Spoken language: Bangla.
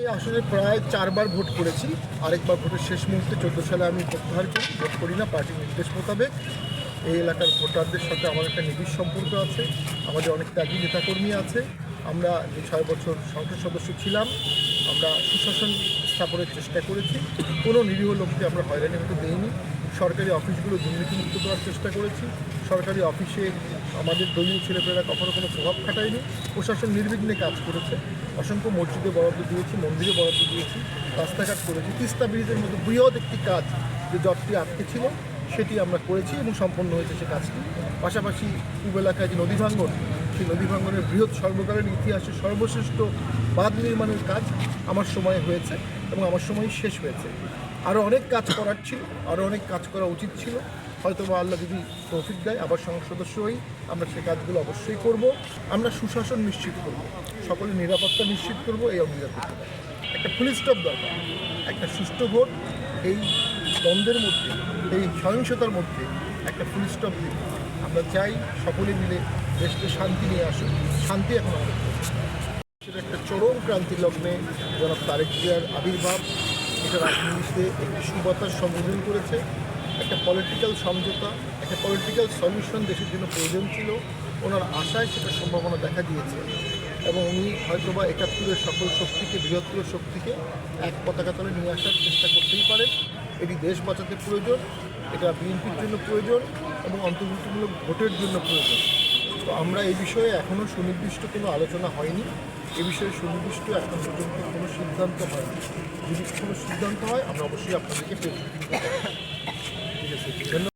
এই প্রায় চারবার ভোট করেছি। আরেকবার ভোটের শেষ মুহূর্তে চোদ্দ সালে আমি প্রত্যাহার করি, ভোট করি না, পার্টির নির্দেশ মোতাবেক। এই এলাকার ভোটারদের সাথে আমার একটা নিবিড় সম্পর্ক আছে, আমাদের অনেক ত্যাগী নেতাকর্মী আছে। আমরা যে ছয় বছর সংসদ সদস্য ছিলাম, আমরা সুশাসন স্থাপনের চেষ্টা করেছি। কোনো নিরীহ লোককে আমরা হয়রানি হতে দেইনি। সরকারি অফিসগুলো দুর্নীতিমুক্ত করার চেষ্টা করেছি। সরকারি অফিসে আমাদের দলীয় ছেলেপেলেরা কখনো কোনো প্রভাব খাটায়নি। প্রশাসন নির্বিঘ্নে কাজ করেছে। অসংখ্য মসজিদে বরাদ্দ দিয়েছি, মন্দিরে বরাদ্দ দিয়েছি, রাস্তাঘাট করেছি। তিস্তা ব্রিজের মতো বৃহৎ একটি কাজ যে জটটি আটকে ছিল, সেটি আমরা করেছি এবং সম্পন্ন হয়েছে সে কাজটি। পাশাপাশি পূব এলাকায় যে নদী ভাঙ্গন সেই নদী ভাঙ্গনের বৃহৎ সর্বকালের ইতিহাসে সর্বশ্রেষ্ঠ বাঁধ নির্মাণের কাজ আমার সময়ে হয়েছে এবং আমার সময় শেষ হয়েছে। আরও অনেক কাজ করার ছিল আরও অনেক কাজ করা উচিত ছিল। হয়তো বা আল্লাহ যদি তৌফিক দেয়, আবার সংসদ সদস্য হই, আমরা সে কাজগুলো অবশ্যই করব। আমরা সুশাসন নিশ্চিত করব, সকলের নিরাপত্তা নিশ্চিত করব, এই অঙ্গীকার করতে পারি একটা ফুল স্টপ দরকার, একটা সুষ্ঠু ভোট, এই দ্বন্দ্বের মধ্যে, এই সহিংসতার মধ্যে একটা ফুল স্টপ দিন। আমরা চাই সকলে মিলে দেশকে শান্তি নিয়ে আসুক, শান্তি এখন আমাদের। প্রয়োজন। একটা চরম ক্রান্তি লগ্নে জনাব তারেক জিয়ার আবির্ভাব, এটা রাজনীতিতে একটি সুবাতাস সম্বোধন করেছে। একটা পলিটিক্যাল সমঝোতা, একটা পলিটিক্যাল সলিউশন দেশের জন্য প্রয়োজন ছিল। ওনার আশায় সেটা সম্ভাবনা দেখা দিয়েছে এবং উনি হয়তোবা একাত্তরের সকল শক্তিকে, বৃহত্তর শক্তিকে এক পতাকা তলে নিয়ে আসার চেষ্টা করতেই পারেন। এটি দেশ বাঁচাতে প্রয়োজন, এটা বিএনপির জন্য প্রয়োজন এবং অন্তর্ভুক্তিমূলক ভোটের জন্য প্রয়োজন। তো আমরা এই বিষয়ে এখনও সুনির্দিষ্ট কোনো আলোচনা হয়নি। এ বিষয়ে সুনির্দিষ্ট এখন পর্যন্ত কোনো সিদ্ধান্ত হয়নি। যদি কোনো সিদ্ধান্ত হয়, আমরা অবশ্যই আপনাদেরকে পেয়ে। ঠিক আছে, ধন্যবাদ।